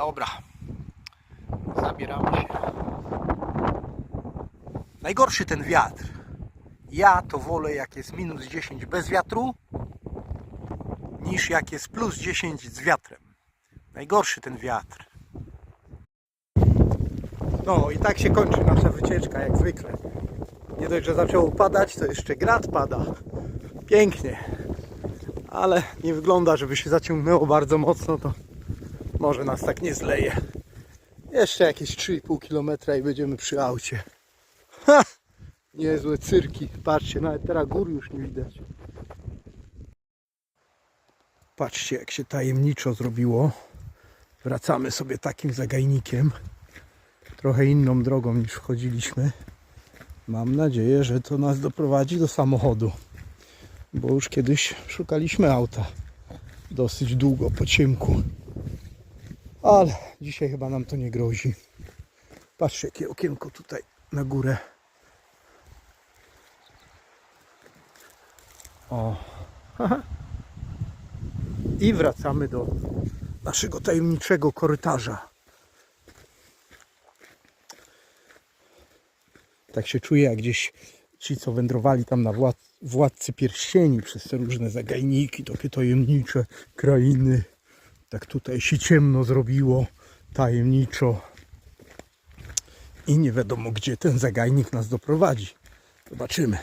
Dobra. Zabieramy się. Najgorszy ten wiatr. Ja to wolę jak jest minus 10 bez wiatru, niż jak jest plus 10 z wiatrem. Najgorszy ten wiatr. No i tak się kończy nasza wycieczka, jak zwykle. Nie dość, że zaczęło padać, to jeszcze grad pada. Pięknie. Ale nie wygląda, żeby się zaciągnęło bardzo mocno, to może nas tak nie zleje. Jeszcze jakieś 3,5 km i będziemy przy aucie. Ha! Niezłe cyrki. Patrzcie, nawet teraz gór już nie widać. Patrzcie, jak się tajemniczo zrobiło. Wracamy sobie takim zagajnikiem. Trochę inną drogą niż wchodziliśmy. Mam nadzieję, że to nas doprowadzi do samochodu. Bo już kiedyś szukaliśmy auta. Dosyć długo po ciemku. Ale dzisiaj chyba nam to nie grozi. Patrzcie, jakie okienko tutaj na górę. O. I wracamy do naszego tajemniczego korytarza. Tak się czuję, jak gdzieś ci, co wędrowali tam na wład władcy pierścieni przez te różne zagajniki, takie tajemnicze krainy. Tak tutaj się ciemno zrobiło, tajemniczo. I nie wiadomo, gdzie ten zagajnik nas doprowadzi. Zobaczymy.